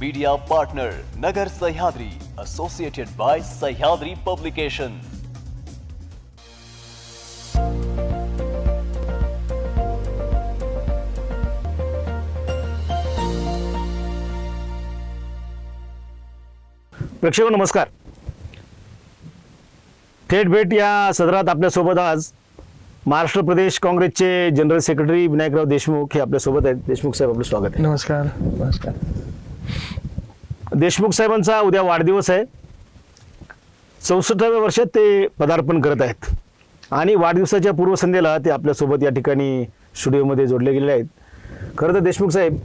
Media partner Nagar Sahyadri, associated by Sahyadri Publication. प्रेक्षक नमस्कार. थेट भेट या सदरात आपल्यासोबत आज महाराष्ट्र प्रदेश काँग्रेसचे जनरल सेक्रेटरी विनायकराव देशमुख हे आपल्यासोबत आहेत. देशमुख साहेब आपलं स्वागत नमस्कार. नमस्कार. आहे देशमुख साहेबांचा उद्या वाढदिवस आहे. चौसष्टाव्या वर्षात ते पदार्पण करत आहेत. आणि वाढदिवसाच्या पूर्वसंध्येला ते आपल्यासोबत या ठिकाणी स्टुडिओमध्ये जोडले गेलेले आहेत. खरं तर देशमुख साहेब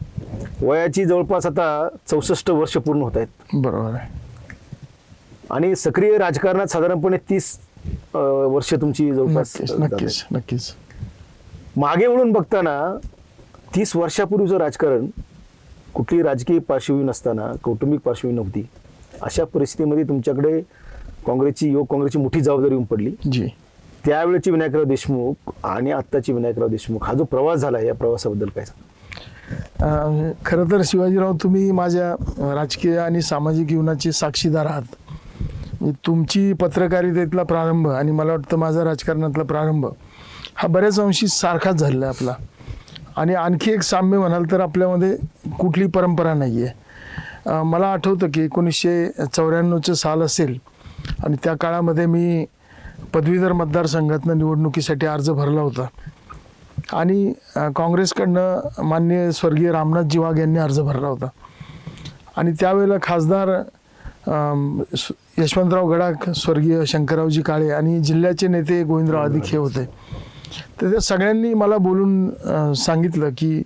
वयाची जवळपास आता चौसष्ट वर्ष पूर्ण होत आहेत. बरोबर आहे. आणि सक्रिय राजकारणात साधारणपणे तीस वर्ष तुमची जवळपास. नक्कीच नक्कीच मागे म्हणून बघताना तीस वर्षापूर्वीचं राजकारण कुठली राजकीय पार्श्वभूमी नसताना कौटुंबिक पार्श्वभूमी नव्हती. अशा परिस्थितीमध्ये तुमच्याकडे काँग्रेसची योग काँग्रेसची मोठी जबाबदारी येऊन पडली. जी. त्यावेळेची विनायकराव देशमुख आणि आत्ताची विनायकराव देशमुख हा जो प्रवास झाला या प्रवासाबद्दल काय सांगा खरं तर शिवाजीराव तुम्ही माझ्या राजकीय आणि सामाजिक जीवनाचे साक्षीदार आहात. तुमची पत्रकारितेतला प्रारंभ आणि मला वाटतं माझा राजकारणातला प्रारंभ हा बऱ्याच अंशी सारखाच झालेला आहे आपला. आणि आणखी एक साम्य म्हणाल तर आपल्यामध्ये कुठली परंपरा नाही आहे मला आठवतं की एकोणीसशे चौऱ्याण्णवचं साल असेल आणि त्या काळामध्ये मी पदवीधर मतदारसंघातनं निवडणुकीसाठी अर्ज भरला होता. आणि काँग्रेसकडनं मान्य स्वर्गीय रामनाथजी वाघ यांनी अर्ज भरला होता. आणि त्यावेळेला खासदार यशवंतराव गडाख स्वर्गीय शंकररावजी काळे आणि जिल्ह्याचे नेते गोविंदराव आदिक हे होते. तर त्या सगळ्यांनी मला बोलून सांगितलं की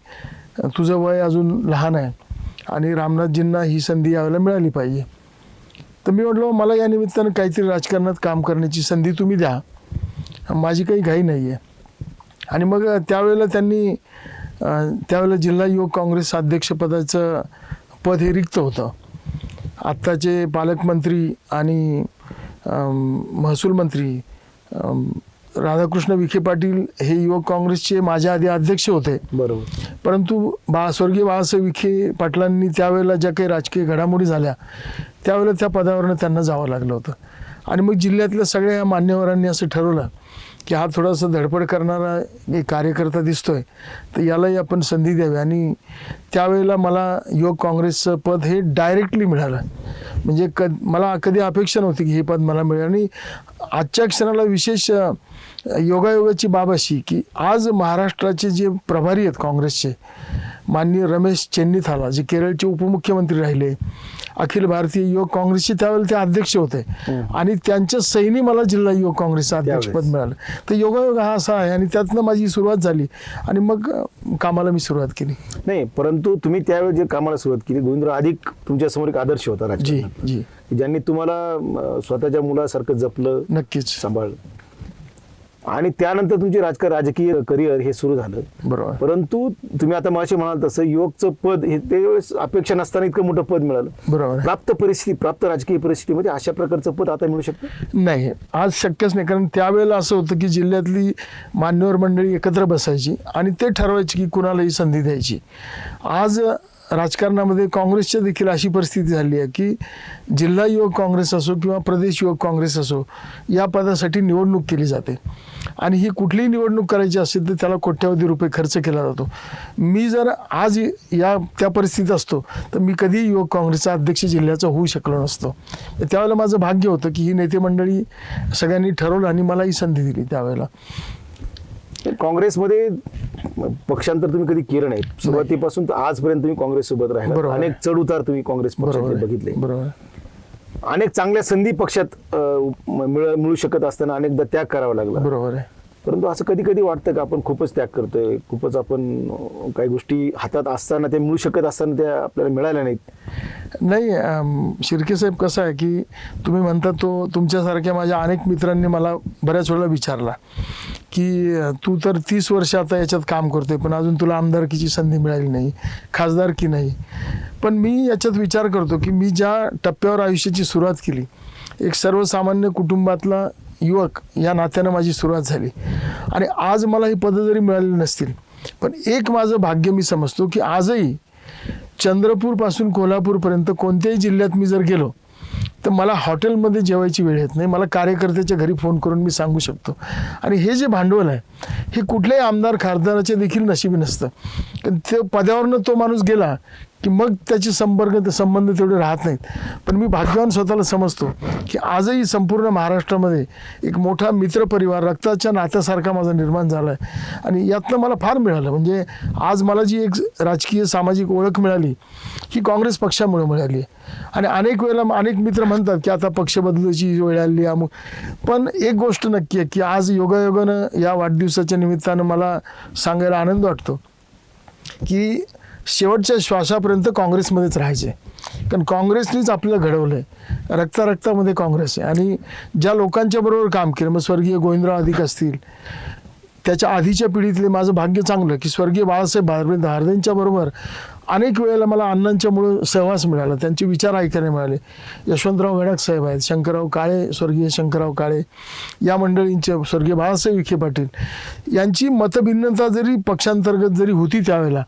तुझं वय अजून लहान आहे आणि रामनाथजींना ही संधी यावेळेला मिळाली पाहिजे. तर मी म्हटलं मला या निमित्तानं काहीतरी राजकारणात काम करण्याची संधी तुम्ही द्या. माझी काही घाई नाही आहे आणि मग त्यावेळेला त्यांनी त्यावेळेला जिल्हा युवक काँग्रेस अध्यक्षपदाचं पद हे रिक्त होतं. आत्ताचे पालकमंत्री आणि महसूल मंत्री राधाकृष्ण विखे पाटील हे युवक काँग्रेसचे माझ्या आधी अध्यक्ष होते. बरोबर. परंतु बा स्वर्गीय बाळासाहेब विखे पाटलांनी त्यावेळेला ज्या काही राजकीय घडामोडी झाल्या त्यावेळेला त्या पदावरनं त्यांना जावं लागलं होतं. आणि मग जिल्ह्यातल्या सगळ्या मान्यवरांनी असं ठरवलं की हा थोडासा धडपड करणारा एक कार्यकर्ता दिसतोय तर यालाही आपण संधी द्यावी. आणि त्यावेळेला मला योग काँग्रेसचं पद हे डायरेक्टली मिळालं. म्हणजे क मला कधी अपेक्षा नव्हती की हे पद मला मिळेल. आणि आजच्या क्षणाला विशेष योगायोगाची बाब अशी की आज महाराष्ट्राचे जे प्रभारी आहेत काँग्रेसचे माननीय रमेश चेन्नीथाला जे केरळचे उपमुख्यमंत्री राहिले अखिल भारतीय युवक काँग्रेसचे त्यावेळेला ते अध्यक्ष होते. आणि त्यांच्या सैनी मला जिल्हा युवक काँग्रेसचं अध्यक्षपद. मिळालं. तर योगायोग हा असा आहे आणि त्यातनं माझी सुरुवात झाली आणि मग कामाला मी सुरुवात केली. नाही परंतु तुम्ही त्यावेळी जे कामाला सुरुवात केली गोविंदराव अधिक तुमच्यासमोर एक आदर्श होता जी जी. ज्यांनी तुम्हाला स्वतःच्या मुलासारखं जपलं नक्कीच. सांभाळलं. आणि त्यानंतर तुमचे राजकीय राजकीय करिअर हे सुरू झालं. बरोबर. परंतु तुम्ही आता माझी म्हणाल तसं युवकचं पद हे त्यावेळेस अपेक्षा नसताना इतकं मोठं पद मिळालं. बरोबर. प्राप्त परिस्थिती प्राप्त राजकीय परिस्थितीमध्ये अशा प्रकारचं पद आता मिळू शकतं? नाही आज शक्यच नाही. कारण त्यावेळेला असं होतं की जिल्ह्यातली मान्यवर मंडळी एकत्र बसायची आणि ते ठरवायची की कुणालाही संधी द्यायची. आज राजकारणामध्ये काँग्रेसच्या देखील अशी परिस्थिती झाली आहे की जिल्हा युवक काँग्रेस असो किंवा प्रदेश युवक काँग्रेस असो या पदासाठी निवडणूक केली जाते. आणि ही कुठलीही निवडणूक करायची असेल तर त्याला कोट्यावधी रुपये खर्च केला जातो. मी जर आज या त्या परिस्थितीत असतो तर मी कधीही युवक काँग्रेसचा अध्यक्ष जिल्ह्याचा होऊ शकलो नसतो. तर त्यावेळेला माझं भाग्य होतं की ही नेते मंडळी सगळ्यांनी ठरवलं आणि मला ही संधी दिली त्यावेळेला. काँग्रेसमध्ये पक्षांतर तुम्ही कधी केलं नाही. सुरुवातीपासून तर आजपर्यंत तुम्ही काँग्रेस सोबत राहिला. अनेक चढ उतार तुम्ही काँग्रेस आहे. बघितले. बरोबर अनेक चांगल्या संधी पक्षात मिळू शकत असताना अनेकदा त्याग करावा लागला. बरोबर आहे. परंतु असं कधी कधी वाटतं का आपण खूपच त्याग करतोय खूपच आपण काही गोष्टी हातात असताना ते मिळू शकत असताना त्या आपल्याला मिळाल्या नाहीत? नाही शिर्के साहेब कसं आहे की तुम्ही म्हणता तो तुमच्यासारख्या माझ्या अनेक मित्रांनी मला बऱ्याच वेळेला विचारला की तू तर तीस वर्ष आता याच्यात काम करतोय पण अजून तुला आमदारकीची संधी मिळाली नाही खासदारकी नाही. पण मी याच्यात विचार करतो की मी ज्या टप्प्यावर आयुष्याची सुरुवात केली एक सर्वसामान्य कुटुंबातला युवक या नात्यानं माझी सुरुवात झाली. आणि आज मला ही पदं जरी मिळाली नसतील पण एक माझं भाग्य मी समजतो की आजही चंद्रपूरपासून कोल्हापूरपर्यंत कोणत्याही जिल्ह्यात मी जर गेलो तर मला हॉटेलमध्ये जेवायची वेळ येत नाही. मला कार्यकर्त्याच्या घरी फोन करून मी सांगू शकतो. आणि हे जे भांडवल आहे हे कुठल्याही आमदार खासदाराचे देखील नशिबी नसतं. कारण ते पदावरनं तो माणूस गेला की मग त्याचे संपर्क ते संबंध तेवढे राहत नाहीत. पण मी भाग्यवान स्वतःला समजतो की आजही संपूर्ण महाराष्ट्रामध्ये एक मोठा मित्रपरिवार रक्ताच्या नात्यासारखा माझा निर्माण झाला आहे आणि यातनं मला फार मिळालं. म्हणजे आज मला जी एक राजकीय सामाजिक ओळख मिळाली ही काँग्रेस पक्षामुळे मिळाली. आहे आणि अनेक वेळेला अनेक मित्र म्हणतात की आता पक्ष बदलूची वेळ आली अमुक. पण एक गोष्ट नक्की आहे की आज योगायोगानं या वाढदिवसाच्या निमित्तानं मला सांगायला आनंद वाटतो की शेवटच्या श्वासापर्यंत काँग्रेसमध्येच राहायचे. कारण काँग्रेसनेच आपलं घडवलं आहे रक्ता रक्तामध्ये काँग्रेस आहे. आणि ज्या लोकांच्या बरोबर काम केलं मग स्वर्गीय गोविंदराव अधिक असतील त्याच्या आधीच्या पिढीतले माझं भाग्य चांगलं की स्वर्गीय बाळासाहेब भारवेंद्र हार्देंच्या बरोबर अनेक वेळेला मला अण्णांच्यामुळं सहवास मिळाला त्यांचे विचार ऐकायला मिळाले. यशवंतराव गडाख साहेब आहेत शंकरराव काळे स्वर्गीय शंकरराव काळे या मंडळींचे स्वर्गीय बाळासाहेब विखे पाटील. यांची मतभिन्नता जरी पक्षांतर्गत जरी होती त्यावेळेला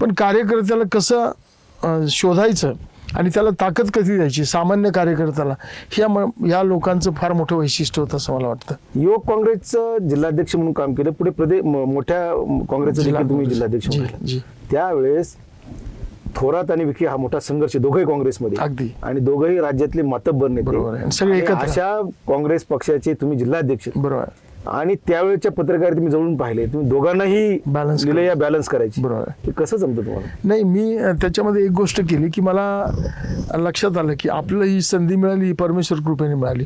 पण कार्यकर्त्याला कसं शोधायचं आणि त्याला ताकद कधी द्यायची सामान्य कार्यकर्त्याला ह्या या लोकांचं फार मोठं वैशिष्ट्य होतं असं मला वाटतं युवक काँग्रेसचं जिल्हाध्यक्ष म्हणून काम केलं पुढे प्रदेश मोठ्या काँग्रेसचं तुम्ही. जिल्हाध्यक्ष. त्यावेळेस थोरात आणि विखे हा मोठा संघर्ष दोघंही काँग्रेसमध्ये अगदी. आणि दोघंही राज्यातले मातब्बर नेते बरोबर आहे. आणि सगळे आणि एकत्र. अशा काँग्रेस पक्षाचे तुम्ही जिल्हाध्यक्ष बरोबर आहे. आणि त्यावेळेच्या पत्रकार तुम्ही जवळून पाहिले. तुम्ही दोघांनाही Balance लिलया बॅलन्स करायची. बरोबर. हे कसं जमतं तुम्हाला? नाही मी त्याच्यामध्ये एक गोष्ट केली की मला लक्षात आलं की आपलं ही संधी मिळाली ही परमेश्वर कृपेने मिळाली.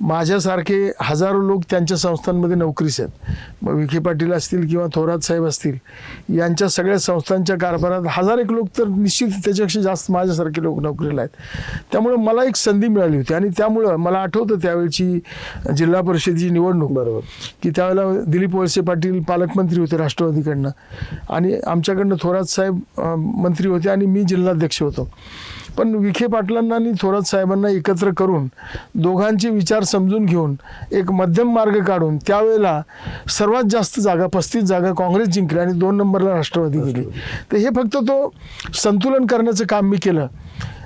माझ्यासारखे हजारो लोक त्यांच्या संस्थांमध्ये नोकरीस आहेत. मग विखे पाटील असतील किंवा थोरात साहेब असतील यांच्या सगळ्या संस्थांच्या कारभारात हजार एक लोक तर निश्चित त्याच्यापेक्षा जास्त माझ्यासारखे लोक नोकरीला आहेत. त्यामुळे मला एक संधी मिळाली होती आणि त्यामुळं मला आठवतं त्यावेळची जिल्हा परिषदेची निवडणूक. बरोबर. की त्यावेळेला दिलीप वळसे पाटील पालकमंत्री होते राष्ट्रवादीकडनं. आणि आमच्याकडनं थोरात साहेब मंत्री होते आणि मी जिल्हाध्यक्ष होतो. पण विखे पाटलांना आणि थोरात साहेबांना एकत्र करून दोघांचे विचार समजून घेऊन एक मध्यम मार्ग काढून त्यावेळेला सर्वात जास्त जागा पस्तीस जागा काँग्रेस जिंकली आणि दोन नंबरला राष्ट्रवादी गेली. तर हे फक्त तो संतुलन करण्याचं काम मी केलं.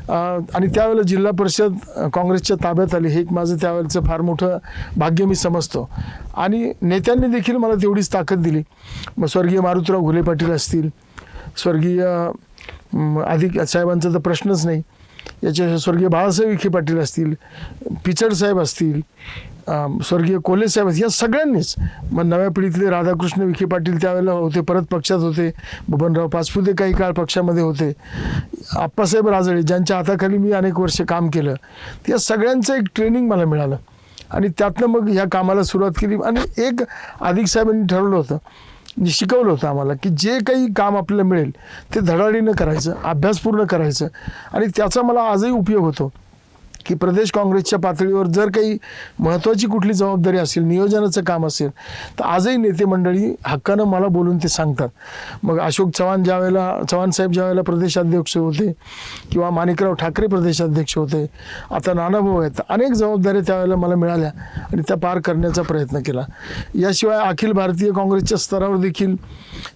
आणि त्यावेळेला जिल्हा परिषद काँग्रेसच्या ताब्यात आली. हे एक माझं त्यावेळेचं फार मोठं भाग्य मी समजतो. आणि नेत्यांनी देखील मला तेवढीच ताकद दिली. मग स्वर्गीय मारुतराव घुले पाटील असतील स्वर्गीय अधिक साहेबांचा तर प्रश्नच नाही. याच्या स्वर्गीय बाळासाहेब विखे पाटील असतील पिचड साहेब असतील स्वर्गीय कोल्हे साहेब या सगळ्यांनीच मग नव्या पिढीतले राधाकृष्ण विखे पाटील त्यावेळेला होते परत पक्षात होते. बबनराव पाचपुते काही काळ पक्षामध्ये होते. आप्पासाहेब राजळे ज्यांच्या हाताखाली मी अनेक वर्ष काम केलं त्या सगळ्यांचं एक ट्रेनिंग मला मिळालं. आणि त्यातनं मग ह्या कामाला सुरुवात केली आणि एक अधिक साहेबांनी ठरवलं होतं शिकवलं होतं आम्हाला की जे काही काम आपल्याला मिळेल ते धडाडीनं करायचं अभ्यासपूर्ण करायचं. आणि त्याचा मला आजही उपयोग होतो. की प्रदेश काँग्रेसच्या पातळीवर जर काही महत्त्वाची कुठली जबाबदारी असेल नियोजनाचं काम असेल तर आजही नेते मंडळी हक्कानं मला बोलून ते सांगतात. मग अशोक चव्हाण ज्यावेळेला चव्हाण साहेब ज्यावेळेला प्रदेशाध्यक्ष होते किंवा माणिकराव ठाकरे प्रदेशाध्यक्ष होते आता नानाभाऊ आहेत. अनेक जबाबदाऱ्या त्यावेळेला मला मिळाल्या आणि त्या पार करण्याचा प्रयत्न केला. याशिवाय अखिल भारतीय काँग्रेसच्या स्तरावर देखील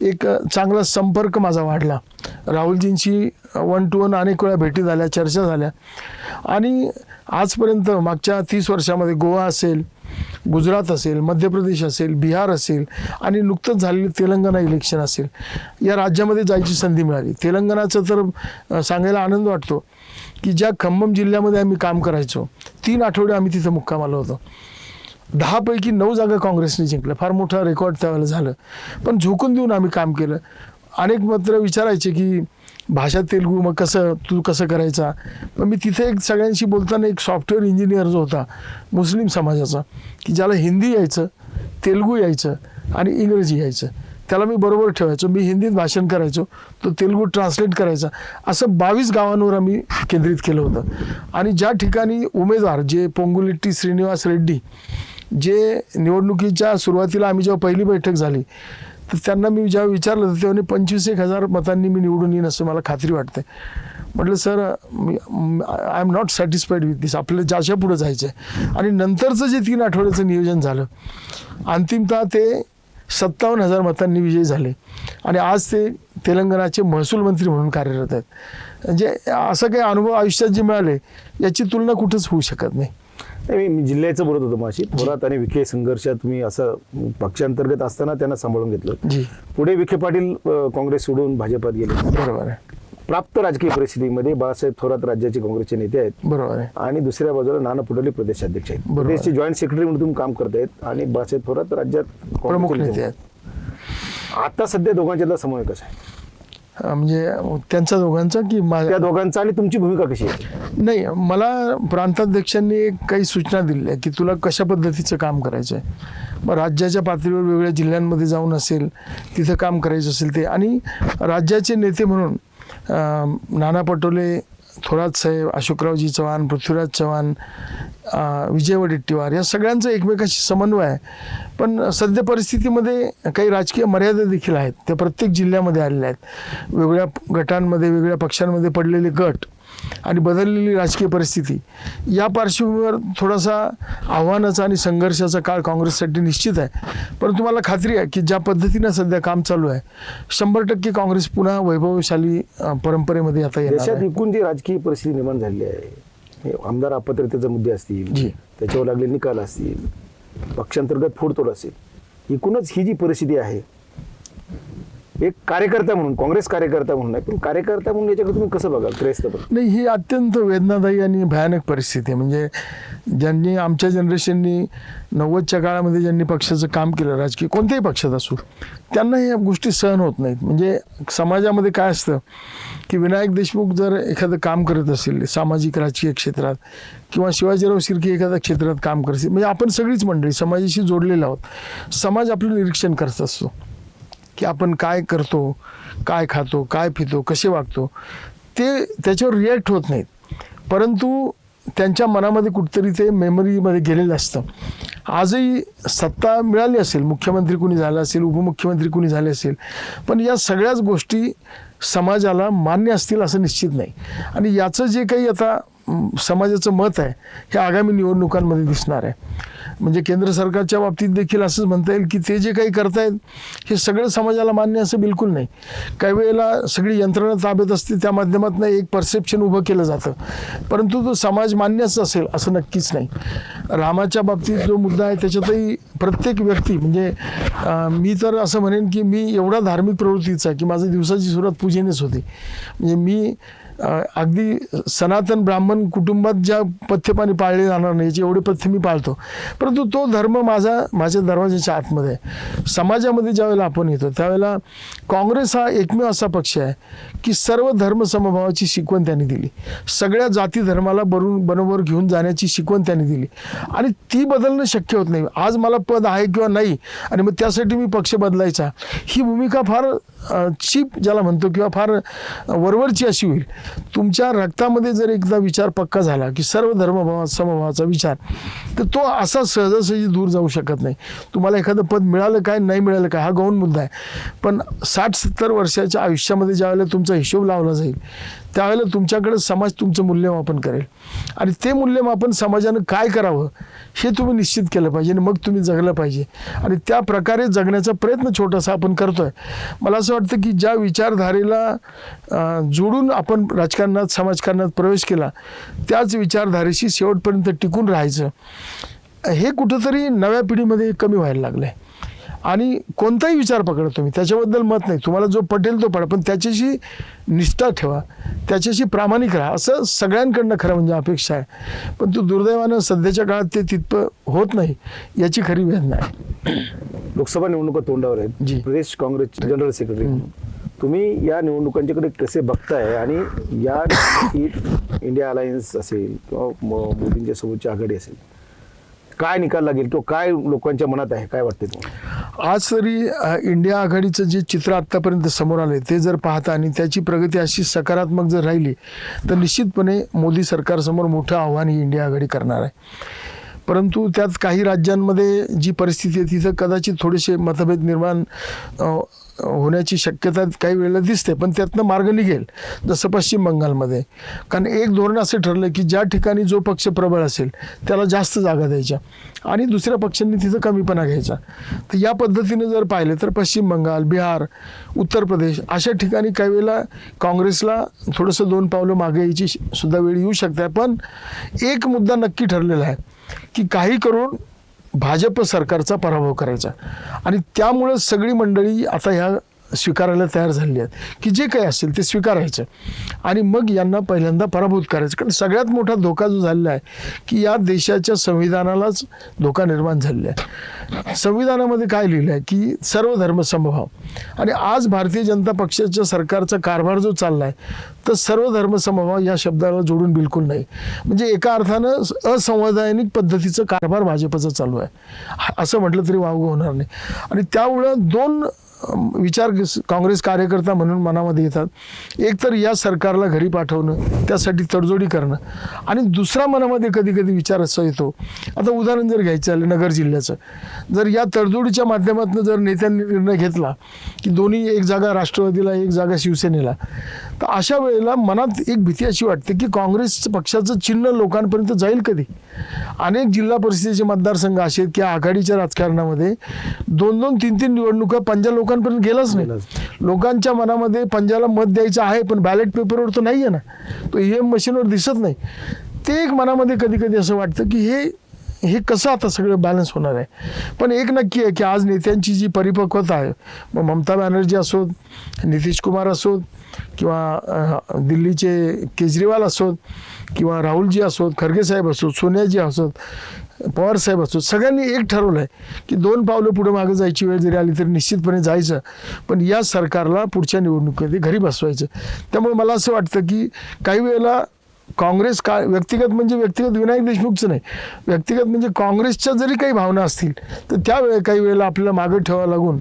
एक चांगला संपर्क माझा वाढला. राहुलजींशी वन टू वन अनेक वेळा भेटी झाल्या चर्चा झाल्या. आणि आजपर्यंत मागच्या तीस वर्षामध्ये गोवा असेल गुजरात असेल मध्य प्रदेश असेल बिहार असेल आणि नुकतंच झालेलं तेलंगणा इलेक्शन असेल या राज्यामध्ये जायची संधी मिळाली. तेलंगणाचं तर सांगायला आनंद वाटतो की ज्या खम्मम जिल्ह्यामध्ये आम्ही काम करायचो तीन आठवडे आम्ही तिथं मुक्काम आलो होतो. दहापैकी नऊ जागा काँग्रेसने जिंकल्या. फार मोठा रेकॉर्ड त्यावेळेला झालं. पण झोकून देऊन आम्ही काम केलं. अनेक मात्र विचारायचे की भाषा तेलगू मग कसं तू कसं करायचा? पण मी तिथे एक सगळ्यांशी बोलताना एक सॉफ्टवेअर इंजिनियर जो होता मुस्लिम समाजाचा की ज्याला हिंदी यायचं तेलगू यायचं आणि इंग्रजी यायचं त्याला मी बरोबर ठेवायचो. मी हिंदीत भाषण करायचो तो तेलगू ट्रान्सलेट करायचा. असं बावीस गावांवर आम्ही केंद्रित केलं होतं. आणि ज्या ठिकाणी उमेदवार जे पोंगुलेट्टी श्रीनिवास रेड्डी जे निवडणुकीच्या सुरुवातीला आम्ही जेव्हा पहिली बैठक झाली तर त्यांना मी जेव्हा विचारलं तर तेव्हा पंचवीस एक हजार मतांनी मी निवडून येईन असं मला खात्री वाटते. म्हटलं sir I am not satisfied with this आपल्याला ज्याच्या पुढं जायचं आहे आणि नंतरचं जे तीन आठवड्याचं नियोजन झालं अंतिमतः ते सत्तावन्न हजार मतांनी विजयी झाले. आणि आज ते तेलंगणाचे महसूल मंत्री म्हणून कार्यरत आहेत. म्हणजे असं काही अनुभव आयुष्यात जे मिळाले याची तुलना कुठंच होऊ शकत नाही. नाही, मी जिल्ह्याचं बोलत होतो माशी थोरात आणि विखे संघर्ष तुम्ही असं पक्षांतर्गत असताना त्यांना सांभाळून घेतलं पुढे विखे पाटील काँग्रेस सोडून भाजपात गेले. बरोबर आहे. प्राप्त राजकीय परिस्थितीमध्ये बाळासाहेब थोरात राज्याचे काँग्रेसचे नेते आहेत. बरोबर आहे. आणि दुसऱ्या बाजूला नाना पटोले प्रदेशाध्यक्ष आहेत. प्रदेशचे जॉईंट सेक्रेटरी म्हणून तुम्ही काम करतायत आणि बाळासाहेब थोरात राज्यात प्रमुख नेते आहेत. आता सध्या दोघांच्यातला समन्वय कसा आहे? म्हणजे त्यांचा दोघांचा की त्या माझ्या दोघांचा आणि तुमची भूमिका कशी आहे? नाही मला प्रांताध्यक्षांनी एक काही सूचना दिल्या की तुला कशा पद्धतीचं काम करायचं आहे मग राज्याच्या पातळीवर वेगवेगळ्या जिल्ह्यांमध्ये जाऊन असेल तिथं काम करायचं असेल ते. आणि राज्याचे नेते म्हणून नाना पटोले थोरात साहेब अशोकरावजी चव्हाण पृथ्वीराज चव्हाण विजय वडेट्टीवार या सगळ्यांचा एकमेकाशी समन्वय आहे. पण सध्या परिस्थितीमध्ये काही राजकीय मर्यादा देखील आहेत. त्या प्रत्येक जिल्ह्यामध्ये आलेल्या आहेत. वेगवेगळ्या गटांमध्ये वेगवेगळ्या पक्षांमध्ये पडलेले गट आणि बदललेली राजकीय परिस्थिती या पार्श्वभूमीवर थोडासा आव्हानाचा आणि संघर्षाचा काळ काँग्रेससाठी निश्चित आहे. परंतु मला खात्री आहे की ज्या पद्धतीनं सध्या काम चालू आहे शंभर टक्के काँग्रेस पुन्हा वैभवशाली परंपरेमध्ये आता येणार देशात. एकूण जी राजकीय परिस्थिती निर्माण झालेली आहे आमदार अपात्रतेचे मुद्दे असतील. त्याच्यावर लागलेले निकाल असतील पक्षांतर्गत फोडतोड असेल एकूणच ही जी परिस्थिती आहे एक कार्यकर्ता म्हणून काँग्रेस कार्यकर्ता म्हणून नाही पण कार्यकर्ता म्हणून याच्याकडे तुम्ही कसं बघाल त्रयस्थ नाही ही अत्यंत वेदनादायी आणि भयानक परिस्थिती आहे. म्हणजे ज्यांनी आमच्या जनरेशननी नव्वदच्या काळामध्ये ज्यांनी पक्षाचं काम केलं राजकीय कोणत्याही पक्षात असू त्यांना या गोष्टी सहन होत नाहीत. म्हणजे समाजामध्ये काय असतं की विनायक देशमुख जर एखादं काम करत असेल सामाजिक राजकीय क्षेत्रात किंवा शिवाजीराव शिर्के एखाद्या क्षेत्रात काम करत असेल म्हणजे आपण सगळीच मंडळी समाजाशी जोडलेलं आहोत. समाज आपलं निरीक्षण करत असतो. की आपण काय करतो काय खातो काय पितो कसे वागतो ते त्याच्यावर रिॲक्ट होत नाहीत. परंतु त्यांच्या मनामध्ये कुठतरी ते मेमरीमध्ये गेलेलं असतं. आजही सत्ता मिळाली असेल मुख्यमंत्री कुणी झालं असेल उपमुख्यमंत्री कुणी झाले असेल पण या सगळ्याच गोष्टी समाजाला मान्य असतील असं निश्चित नाही. आणि याचं जे काही आता समाजाचं मत आहे हे आगामी निवडणुकांमध्ये दिसणार आहे. म्हणजे केंद्र सरकारच्या बाबतीत देखील असंच म्हणता येईल की ते जे काही करतायत हे सगळं समाजाला मान्य असं बिलकुल नाही. काही वेळेला सगळी यंत्रणा ताब्यात असते त्या माध्यमातून एक परसेप्शन उभं केलं जातं. परंतु तो समाज मान्यच असेल असं नक्कीच नाही. रामाच्या बाबतीत जो मुद्दा आहे त्याच्यातही प्रत्येक व्यक्ती म्हणजे मी तर असं म्हणेन की मी एवढा धार्मिक प्रवृत्तीचा की माझं दिवसाची सुरुवात पूजेनेच होती. म्हणजे मी अगदी सनातन ब्राह्मण कुटुंबात ज्या पथ्यपाणी पाळले जाणार नाही याचे एवढे पथ्य मी पाळतो. परंतु तो धर्म माझा माझ्या दरवाजाच्या आतमध्ये आहे. समाजामध्ये ज्यावेळेला आपण येतो त्यावेळेला काँग्रेस हा एकमेव असा पक्ष आहे की सर्व धर्म समभावाची शिकवण त्यांनी दिली. सगळ्या जाती धर्माला बरून बरोबर घेऊन जाण्याची शिकवण त्यांनी दिली. आणि ती बदलणं शक्य होत नाही. आज मला पद आहे किंवा नाही आणि मग त्यासाठी मी पक्ष बदलायचा. ही भूमिका फार चीप ज्याला म्हणतो किंवा फार वरवरची अशी होईल. तुमच्या रक्तामध्ये जर एकदा विचार पक्का झाला की सर्व धर्मभावा समभावाचा विचार तर तो असा सहजासहजी दूर जाऊ शकत नाही. तुम्हाला एखादं पद मिळालं काय नाही मिळालं काय हा गौण मुद्दा आहे. पण साठ सत्तर वर्षाच्या आयुष्यामध्ये ज्यावेळेला तुमचा हिशोब लावला जाईल त्यावेळेला तुमच्याकडे समाज तुमचं मूल्यमापन करेल. आणि ते मूल्यमापन समाजानं काय करावं हे तुम्ही निश्चित केलं पाहिजे आणि मग तुम्ही जगलं पाहिजे. आणि त्या प्रकारे जगण्याचा प्रयत्न छोटासा आपण करतो आहे मला असं वाटतं की ज्या विचारधारेला जोडून आपण राजकारणात समाजकारणात प्रवेश केला त्याच विचारधारेशी शेवटपर्यंत टिकून राहायचं हे कुठंतरी नव्या पिढीमध्ये कमी व्हायला लागलं आहे आणि कोणताही विचार पकडा तुम्ही. त्याच्याबद्दल मत नाही. तुम्हाला जो पटेल तो पडा. पण त्याच्याशी निष्ठा ठेवा. त्याच्याशी प्रामाणिक राहा. असं सगळ्यांकडनं खरं म्हणजे अपेक्षा आहे. पण तो दुर्दैवानं सध्याच्या काळात ते तितपं होत नाही याची खरी वेदना आहे. लोकसभा निवडणुका तोंडावर जी. आहेत प्रदेश काँग्रेस जनरल सेक्रेटरी. तुम्ही या निवडणुकांच्याकडे कसे बघताय आणि या इंडिया अलायन्स असेल किंवा मोदींच्या सोबतची आघाडी असेल काय निकाल लागेल किंवा काय लोकांच्या मनात आहे? काय वाटते तुम्हाला? आज तरी इंडिया आघाडीचं जे चित्र आत्तापर्यंत समोर आलं ते जर पाहता आणि त्याची प्रगती अशी सकारात्मक जर राहिली तर निश्चितपणे मोदी सरकारसमोर मोठं आव्हान ही इंडिया आघाडी करणार आहे. परंतु त्यात काही राज्यांमध्ये जी परिस्थिती आहे तिथं कदाचित थोडेसे मतभेद निर्माण होण्याची शक्यता काही वेळेला दिसते पण त्यातनं मार्ग निघेल जसं पश्चिम बंगालमध्ये. कारण एक धोरण असं ठरलं की ज्या ठिकाणी जो पक्ष प्रबळ असेल त्याला जास्त जागा द्यायच्या आणि दुसऱ्या पक्षांनी तिथं कमीपणा घ्यायचा. तर या पद्धतीनं जर पाहिलं तर पश्चिम बंगाल बिहार उत्तर प्रदेश अशा ठिकाणी काही वेळेला काँग्रेसला थोडंसं दोन पावलं मागे यायची सुद्धा वेळ येऊ शकते. पण एक मुद्दा नक्की ठरलेला आहे की काही करून भाजप सरकारचा पराभव करायचा. आणि त्यामुळं सगळी मंडळी आता ह्या स्वीकारायला तयार झालेले आहेत. की जे काही असेल ते स्वीकारायचं. आणि मग यांना पहिल्यांदा पराभूत करायचं. कारण सगळ्यात मोठा धोका जो झालेला आहे की या देशाच्या संविधानालाच धोका निर्माण झालेला आहे. संविधानामध्ये काय लिहिलं आहे? की सर्व धर्मसमभाव आणि आज भारतीय जनता पक्षाच्या सरकारचा कारभार जो चालला आहे तर सर्व धर्मसमभाव या शब्दाला जोडून बिलकुल नाही. म्हणजे एका अर्थानं असंवैधानिक पद्धतीचं कारभार भाजपचं चालू आहे. असं म्हटलं तरी वावगं होणार नाही. आणि त्यामुळं दोन विचार काँग्रेस कार्यकर्ता म्हणून मनामध्ये येतात. एक तर या सरकारला घरी पाठवणं त्यासाठी तडजोडी करणं आणि दुसरा मनामध्ये कधी कधी विचार असा येतो. आता उदाहरण जर घ्यायचं आलं नगर जिल्ह्याचं. जर या तडजोडीच्या माध्यमातून जर नेत्यांनी निर्णय घेतला की दोन्ही एक जागा राष्ट्रवादीला एक जागा शिवसेनेला तर अशा वेळेला मनात एक भीती अशी वाटते की काँग्रेस पक्षाचं चिन्ह लोकांपर्यंत जाईल कधी? अनेक जिल्हा परिषदेचे मतदारसंघ असे आहेत की आघाडीच्या राजकारणामध्ये दोन दोन तीन तीन निवडणुका पंजा लोकांपर्यंत गेलाच नाही. लोकांच्या मनामध्ये पंजाला मत द्यायचं आहे पण बॅलेट पेपरवर तो नाही आहे ना. तो ईव्हीएम मशीनवर दिसत नाही. ते एक मनामध्ये कधी कधी असं वाटतं की हे हे कसं आता सगळं बॅलन्स होणार आहे? पण एक नक्की आहे की आज नेत्यांची जी परिपक्वता आहे मग ममता बॅनर्जी असोत नितीश कुमार असोत किंवा दिल्लीचे केजरीवाल असोत किंवा राहुलजी असोत खरगे साहेब असोत सोनियाजी असोत पवार साहेब सगळ्यांनी एक ठरवलं आहे की दोन पावलं पुढे मागं जायची वेळ जरी आली तरी निश्चितपणे जायचं. पण या सरकारला पुढच्या निवडणुकीमध्ये घरी बसवायचं. त्यामुळे मला असं वाटतं की काही वेळेला काँग्रेस का व्यक्तिगत म्हणजे व्यक्तिगत विनायक देशमुखचं नाही. व्यक्तिगत म्हणजे काँग्रेसच्या जरी काही भावना असतील तर त्या वेळे काही वेळेला आपल्याला मागं ठेवावं लागून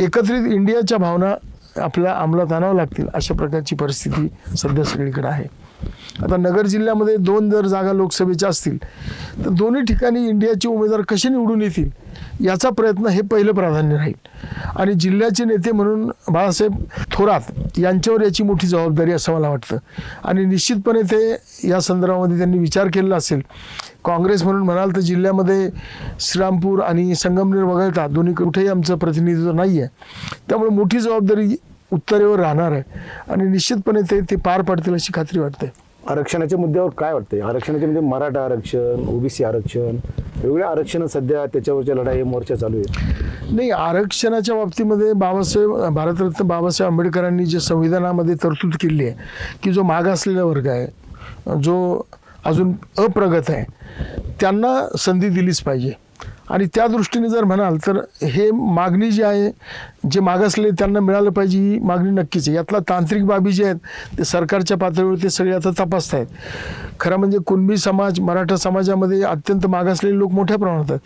एकत्रित इंडियाच्या भावना आपल्या अंमलात आणावं लागतील अशा प्रकारची परिस्थिती सध्या सगळीकडे आहे. आता नगर जिल्ह्यामध्ये दोन जर जागा लोकसभेच्या असतील तर दोन्ही ठिकाणी इंडियाचे उमेदवार कसे निवडून येतील याचा प्रयत्न हे पहिलं प्राधान्य राहील. आणि जिल्ह्याचे नेते म्हणून बाळासाहेब थोरात यांच्यावर याची मोठी जबाबदारी असं मला वाटतं. आणि निश्चितपणे ते या संदर्भामध्ये त्यांनी विचार केलेला असेल. काँग्रेस म्हणून म्हणाल तर जिल्ह्यामध्ये श्रीरामपूर आणि संगमनेर वगळता दोन्ही कुठेही आमचं प्रतिनिधित्व नाही आहे त्यामुळे मोठी जबाबदारी उत्तरेवर राहणार आहे. आणि निश्चितपणे ते ते पार पाडतील अशी खात्री वाटते. आरक्षणाच्या मुद्द्यावर काय वाटतंय? आरक्षणाच्या म्हणजे मराठा आरक्षण ओबीसी आरक्षण वेगवेगळ्या आरक्षण सध्या त्याच्यावरच्या लढाई मोर्चा चालू आहेत नाही आरक्षणाच्या बाबतीमध्ये बाबासाहेब भारतरत्न बाबासाहेब आंबेडकरांनी जे संविधानामध्ये तरतूद केली आहे की जो मागासलेला वर्ग आहे जो अजून अप्रगत आहे त्यांना संधी दिलीच पाहिजे. आणि त्या दृष्टीने जर म्हणाल तर हे मागणी जी आहे जे मागासले त्यांना मिळालं पाहिजे ही मागणी नक्कीच आहे. यातला तांत्रिक बाबी जे आहेत ते सरकारच्या पातळीवर ते सगळे आता तपासत आहेत खरं म्हणजे कुणबी समाज मराठा समाजामध्ये अत्यंत मागासलेले लोक मोठ्या प्रमाणात आहेत.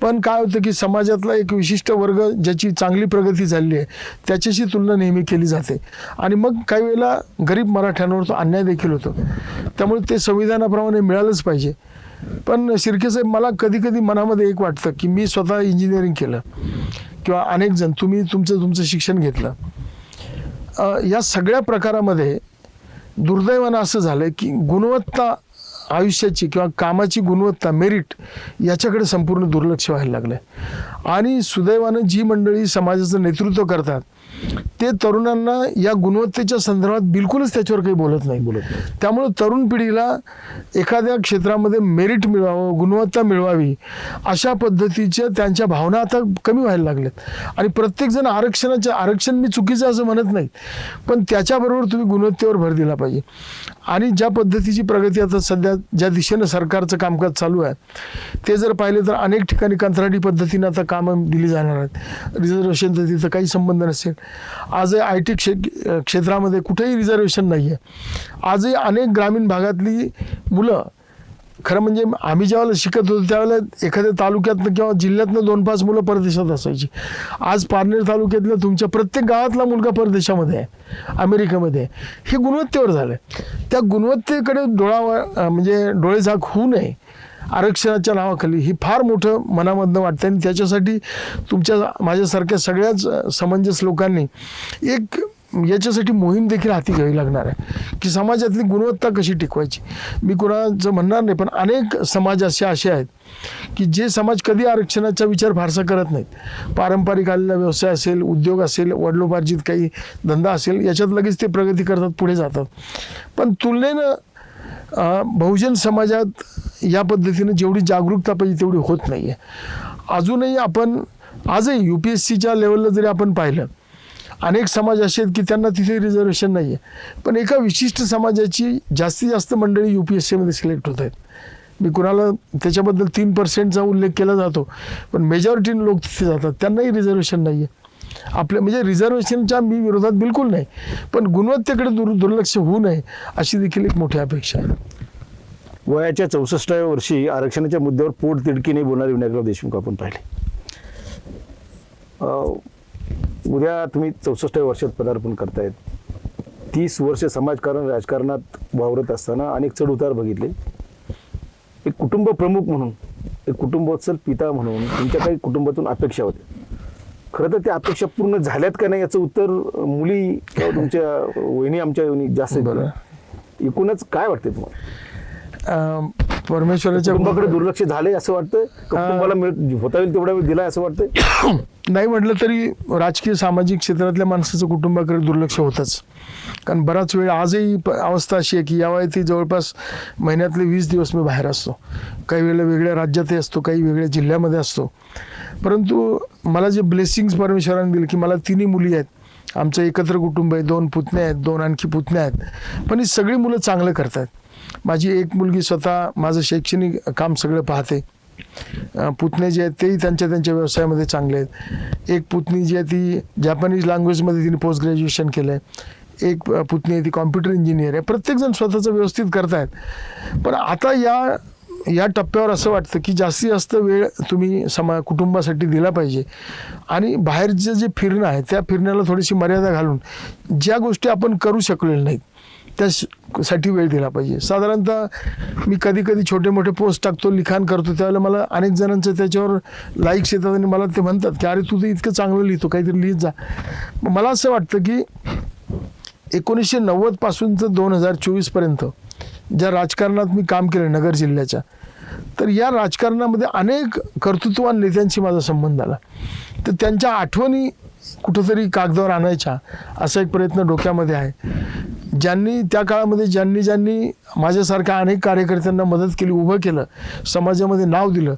पण काय होतं की समाजातला एक विशिष्ट वर्ग ज्याची चांगली प्रगती झालेली आहे त्याच्याशी तुलना नेहमी केली जाते. आणि मग काही वेळेला गरीब मराठ्यांवर तो अन्याय देखील होतो. त्यामुळे ते संविधानाप्रमाणे मिळालंच पाहिजे. पण शिर्के साहेब मला कधी कधी मनामध्ये एक वाटतं की मी स्वतः इंजिनिअरिंग केलं किंवा अनेक जण तुम्ही तुमचं तुमचं शिक्षण घेतलं. या सगळ्या प्रकारामध्ये दुर्दैवानं असं झालं की गुणवत्ता आयुष्याची किंवा कामाची गुणवत्ता मेरिट याच्याकडे संपूर्ण दुर्लक्ष व्हायला लागलं आहे आणि सुदैवानं जी मंडळी समाजाचं नेतृत्व करतात ते तरुणांना या गुणवत्तेच्या संदर्भात बिलकुलच त्याच्यावर काही बोलत नाही बोलत त्यामुळं तरुण पिढीला एखाद्या क्षेत्रामध्ये मेरिट मिळावं गुणवत्ता मिळवावी अशा पद्धतीच्या त्यांच्या भावना आता कमी व्हायला लागल्यात. आणि प्रत्येकजण आरक्षणाच्या आरक्षण मी चुकीचं असं म्हणत नाही पण त्याच्याबरोबर तुम्ही गुणवत्तेवर भर दिला पाहिजे. आणि ज्या पद्धतीची प्रगती आता सध्या ज्या दिशेनं सरकारचं कामकाज चालू आहे ते जर पाहिले तर अनेक ठिकाणी कंत्राटी पद्धतीनं आता कामं दिली जाणार आहेत. रिझर्वेशनचा तिथं काही संबंध नसेल. आजही आय टी क्षे क्षेत्रामध्ये कुठेही रिझर्वेशन नाही आहे आजही अनेक ग्रामीण भागातली मुलं खरं म्हणजे आम्ही ज्यावेळेला शिकत होतो त्यावेळेला एखाद्या तालुक्यातनं किंवा जिल्ह्यातनं दोन पाच मुलं परदेशात असायची. आज पारनेर तालुक्यातल्या तुमच्या प्रत्येक गावातला मुलगा परदेशामध्ये आहे अमेरिकेमध्ये आहे. हे गुणवत्तेवर झालं आहे त्या गुणवत्तेकडे डोळा म्हणजे डोळेझाक होऊ नये आरक्षणाच्या नावाखाली ही फार मोठं मनामधनं वाटतं आणि त्याच्यासाठी तुमच्या माझ्यासारख्या सगळ्याच समंजस लोकांनी एक याच्यासाठी मोहीम देखील हाती घ्यावी लागणार आहे. की समाजातली गुणवत्ता कशी टिकवायची? मी कुणाचं म्हणणार नाही पण अनेक समाज असे असे आहेत की जे समाज कधी आरक्षणाचा विचार फारसा करत नाहीत. पारंपरिक आलेला व्यवसाय असेल उद्योग असेल वडिलोपार्जित काही धंदा असेल याच्यात लगेच ते प्रगती करतात पुढे जातात. पण तुलनेनं बहुजन समाजात या पद्धतीनं जेवढी जागरूकता पाहिजे तेवढी होत नाही आहे अजूनही आपण आजही यू पी एस सीच्या लेवलला जरी आपण पाहिलं अनेक समाज असे आहेत की त्यांना तिथे रिझर्वेशन नाही आहे पण एका विशिष्ट समाजाची जास्तीत जास्त मंडळी यू पी एस सीमध्ये सिलेक्ट होत आहेत. मी कुणाला त्याच्याबद्दल तीन पर्सेंटचा उल्लेख केला जातो पण मेजॉरिटी लोक तिथे जातात. त्यांनाही रिझर्वेशन नाही आहे आपल्या म्हणजे रिझर्वेशनच्या मी विरोधात बिलकुल नाही पण गुणवत्तेकडे दुर दुर्लक्ष होऊ नये अशी देखील एक मोठी अपेक्षा आहे. वयाच्या चौसष्टाव्या वर्षी आरक्षणाच्या मुद्द्यावर पोट तिडकीने बोलणारे विनायकराव देशमुख आपण पाहिले. उद्या तुम्ही चौसष्टाव्या वर्षात पदार्पण करतायत. तीस वर्ष समाजकारण राजकारणात वावरत असताना अनेक चढ उतार बघितले. एक कुटुंब प्रमुख म्हणून एक कुटुंबोत्सल पिता म्हणून तुमच्या काही कुटुंबातून अपेक्षा होत्या. खरं तर त्या अपेक्षा पूर्ण झाल्यात का नाही याचं उत्तर मुली किंवा तुमच्या वहिनी आमच्या वहिनी जास्त. दिलं. एकूणच काय वाटते तुम्हाला? परमेश्वराच्या कुटुंबाकडे दुर्लक्ष झालंय असं वाटतं कुटुंबाला मिळ होता येईल तेवढा वेळ दिलाय असं वाटतंय? नाही म्हटलं तरी राजकीय सामाजिक क्षेत्रातल्या माणसाचं कुटुंबाकडे दुर्लक्ष होतंच. कारण बराच वेळ आजही प- अवस्था अशी आहे की यावेळी ती जवळपास महिन्यातले वीस दिवस मी बाहेर असतो. काही वेळेला वेगळ्या राज्यातही असतो काही वेगळ्या जिल्ह्यामध्ये असतो. परंतु मला जे ब्लेसिंग्स परमेश्वराने दिले की मला तिन्ही मुली आहेत. आमचं एकत्र कुटुंब आहे दोन पुतण्या आहेत दोन आणखी पुतण्या आहेत. पण ही सगळी मुलं चांगलं करतात. माझी एक मुलगी स्वतः माझं शैक्षणिक काम सगळं पाहते. पुतणे जे आहेत तेही त्यांच्या त्यांच्या व्यवसायामध्ये चांगले आहेत. एक पुतणी जी आहे ती जॅपनीज लँग्वेजमध्ये तिने पोस्ट ग्रॅज्युएशन केलं आहे एक पुतणी आहे ती कॉम्प्युटर इंजिनियर आहे. प्रत्येकजण स्वतःचं व्यवस्थित करतायत. पण आता या या टप्प्यावर असं वाटतं की जास्तीत जास्त वेळ तुम्ही समा कुटुंबासाठी दिला पाहिजे. आणि बाहेरचं जे फिरणं आहे त्या फिरण्याला थोडीशी मर्यादा घालून ज्या गोष्टी आपण करू शकलेल्या नाहीत त्यासाठी वेळ दिला पाहिजे. साधारणतः मी कधी कधी छोटे मोठे पोस्ट टाकतो लिखाण करतो त्यावेळेला मला अनेक जणांचं त्याच्यावर लाईक्स येतात आणि मला ते म्हणतात की अरे तू तर इतकं चांगलं लिहितो काहीतरी लिहित जा. मला असं वाटतं की एकोणीसशे नव्वदपासून तर दोन हजार चोवीसपर्यंत ज्या राजकारणात मी काम केलं नगर जिल्ह्याच्या तर या राजकारणामध्ये अनेक कर्तृत्वान नेत्यांशी माझा संबंध आला. तर त्यांच्या आठवणी कुठंतरी कागदावर आणायच्या असा एक प्रयत्न डोक्यामध्ये आहे. ज्यांनी त्या काळामध्ये ज्यांनी ज्यांनी माझ्यासारख्या अनेक कार्यकर्त्यांना मदत केली उभं केलं समाजामध्ये नाव दिलं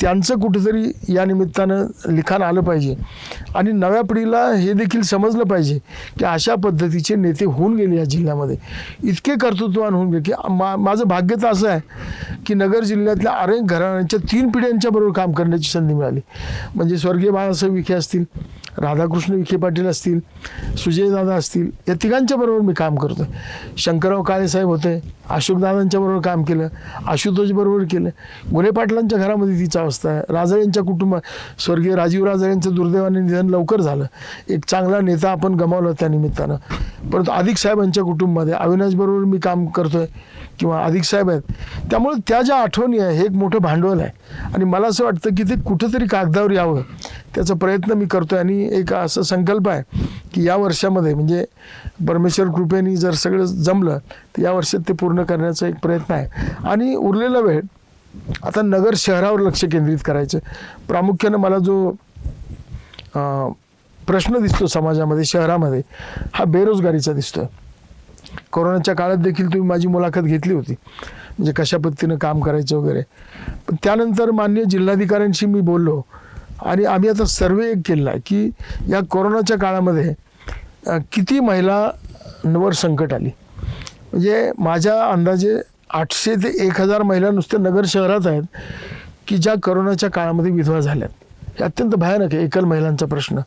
त्यांचं कुठेतरी या निमित्तानं लिखाण आलं पाहिजे. आणि नव्या पिढीला हे देखील समजलं पाहिजे की अशा पद्धतीचे नेते होऊन गेले या जिल्ह्यामध्ये. इतके कर्तृत्ववान होऊन गेले की मा माझं भाग्य तर असं आहे की नगर जिल्ह्यातल्या अनेक घराण्यांच्या तीन पिढ्यांच्याबरोबर काम करण्याची संधी मिळाली. म्हणजे स्वर्गीय बाळासाहेब विखे असतील राधाकृष्ण विखे पाटील असतील सुजयदादा असतील या तिघांच्या बरोबर मी काम करतो शंकरराव काळेसाहेब होते अशोकदादांच्या बरोबर काम केलं आशुतोष बरोबर केलं. गुन्हे पाटलांच्या घरामध्ये तिचा अवस्था आहे. राजळेंच्या कुटुंबात स्वर्गीय राजीव राजळेंचं दुर्दैवाने निधन लवकर झालं. एक चांगला नेता आपण गमावला त्या निमित्तानं. परंतु अधिक साहेबांच्या कुटुंबामध्ये अविनाश बरोबर मी काम करतोय किंवा अधिक साहेब आहेत त्यामुळे त्या ज्या आठवणी आहे हे एक मोठं भांडवल आहे. आणि मला असं वाटतं की ते कुठंतरी कागदावर यावं. त्याचा प्रयत्न मी करतोय आणि एक असं संकल्प आहे की या वर्षामध्ये म्हणजे परमेश्वर कृपेने जर सगळं जमलं तर या वर्षात ते पूर्ण करण्याचा एक प्रयत्न आहे. आणि उरलेला वेळ आता नगर शहरावर लक्ष केंद्रित करायचं. प्रामुख्यानं मला जो प्रश्न दिसतो समाजामध्ये शहरामध्ये हा बेरोजगारीचा दिसतोय. कोरोनाच्या काळात देखील तुम्ही माझी मुलाखत घेतली होती. म्हणजे कशा पद्धतीनं काम करायचं वगैरे. पण त्यानंतर मान्य जिल्हाधिकाऱ्यांशी मी बोललो. आणि आम्ही आता सर्वे एक केलेला आहे की या कोरोनाच्या काळामध्ये किती महिलांवर संकट आली? म्हणजे माझ्या अंदाजे आठशे ते एक हजार महिला नुसत्या नगर शहरात आहेत की ज्या करोनाच्या काळामध्ये विधवा झाल्यात. हे अत्यंत भयानक आहे एकल महिलांचा प्रश्न.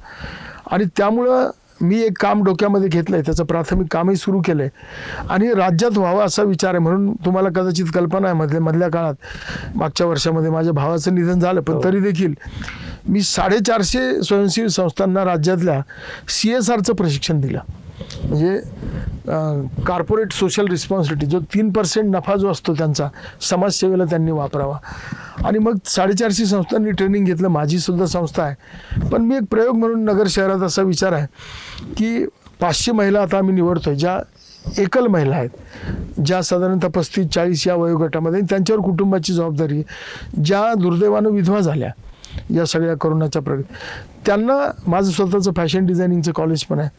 आणि त्यामुळं मी एक काम डोक्यामध्ये घेतलं आहे त्याचं प्राथमिक कामही सुरू केलं आहे आणि हे राज्यात व्हावं असा विचार आहे म्हणून तुम्हाला कदाचित कल्पना आहे मधल्या मधल्या काळात. मागच्या वर्षामध्ये माझ्या भावाचं निधन झालं पण तरी देखील मी साडेचारशे स्वयंसेवी संस्थांना राज्यातल्या सी एस आरचं प्रशिक्षण दिलं. म्हणजे कॉर्पोरेट सोशल रिस्पॉन्सिबिलिटी जो तीन पर्सेंट नफा जो असतो त्यांचा समाजसेवेला त्यांनी वापरावा. आणि मग साडेचारशे संस्थांनी ट्रेनिंग घेतलं माझीसुद्धा संस्था आहे. पण मी एक प्रयोग म्हणून नगर शहरात असा विचार आहे की पाचशे महिला आता आम्ही आहे ज्या एकल महिला आहेत ज्या साधारणतः पस्तीस चाळीस या वयोगटामध्ये त्यांच्यावर कुटुंबाची जबाबदारी ज्या दुर्दैवानं विधवा झाल्या या सगळ्या करोनाच्या प्रग त्यांना माझं स्वतःचं फॅशन डिझायनिंगचं कॉलेज पण आहे.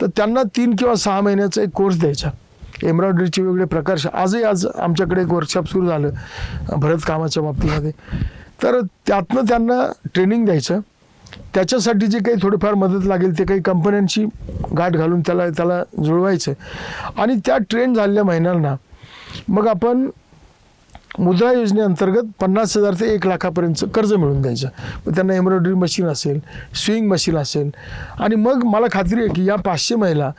तर त्यांना तीन किंवा सहा महिन्याचा एक कोर्स द्यायचा. एम्ब्रॉयडरीचे वेगळे प्रकार. आजही आज आमच्याकडे एक वर्कशॉप सुरू झालं भरतकामाच्या बाबतीमध्ये. तर त्यातनं त्यांना ट्रेनिंग द्यायचं. त्याच्यासाठी जे काही थोडीफार मदत लागेल ते काही कंपन्यांची गाठ घालून त्याला त्याला जुळवायचं. आणि त्या ट्रेन झालेल्या महिन्यांना मग आपण मुद्रा योजनेअंतर्गत पन्नास हजार ते एक लाखापर्यंतचं कर्ज मिळून द्यायचं मग त्यांना एम्ब्रॉयडरी मशीन असेल स्विंग मशीन असेल. आणि मग मला खात्री आहे की या पाचशे महिला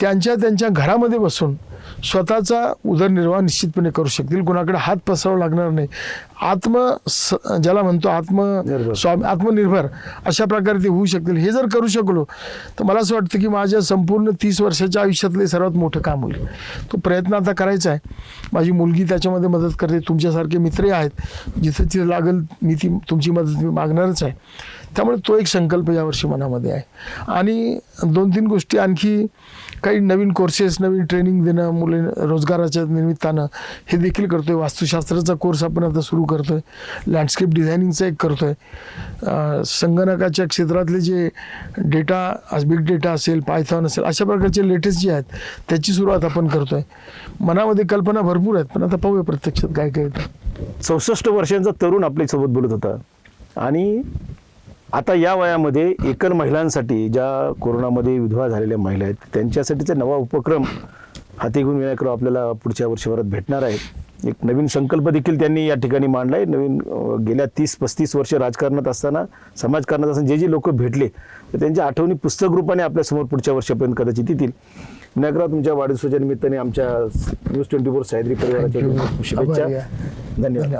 त्यांच्या त्यांच्या घरामध्ये बसून स्वतःचा उदरनिर्वाह निश्चितपणे करू शकतील. कोणाकडे हात पसरावा लागणार नाही. आत्म स ज्याला म्हणतो आत्म. स्वामी आत्मनिर्भर अशा प्रकारे ते होऊ शकतील. हे जर करू शकलो तर मला असं वाटतं की माझ्या संपूर्ण तीस वर्षाच्या आयुष्यातले सर्वात मोठं काम होईल. तो प्रयत्न आता करायचा आहे. माझी मुलगी त्याच्यामध्ये मदत करते. तुमच्यासारखे मित्रही आहेत. जिथं तिथं लागेल मी ती तुमची मदत मी मागणारच आहे. त्यामुळे तो एक संकल्प यावर्षी मनामध्ये आहे. आणि दोन तीन गोष्टी आणखी काही नवीन कोर्सेस नवीन ट्रेनिंग देणं मुले रोजगाराच्या निमित्तानं हे देखील करतो आहे वास्तुशास्त्राचा कोर्स आपण आता सुरू करतो आहे लँडस्केप डिझायनिंगचा एक करतो आहे संगणकाच्या क्षेत्रातले जे डेटा बिग डेटा असेल पायथॉन असेल अशा प्रकारचे लेटेस्ट जे आहेत त्याची सुरुवात आपण करतो आहे मनामध्ये कल्पना भरपूर आहेत पण आता पाहूया प्रत्यक्षात काय काय चौसष्ट वर्षांचा तरुण आपल्यासोबत बोलत होता. आणि आता या वयामध्ये एकल महिलांसाठी ज्या कोरोनामध्ये विधवा झालेल्या महिला आहेत त्यांच्यासाठीचा नवा उपक्रम हाती घेऊन विनायकराव आपल्याला पुढच्या वर्षभरात भेटणार आहेत एक नवीन संकल्प देखील त्यांनी या ठिकाणी मांडला आहे नवीन गेल्या तीस पस्तीस वर्ष राजकारणात असताना समाजकारणात असताना जे जे लोक भेटले तर त्यांच्या आठवणी पुस्तक रूपाने आपल्यासमोर पुढच्या वर्षापर्यंत कदाचित येतील. विनायकराव तुमच्या वाढदिवसाच्या निमित्ताने आमच्या न्यूज ट्वेंटी फोर सायद्री परिवाराच्या. शुभेच्छा. आहे. धन्यवाद.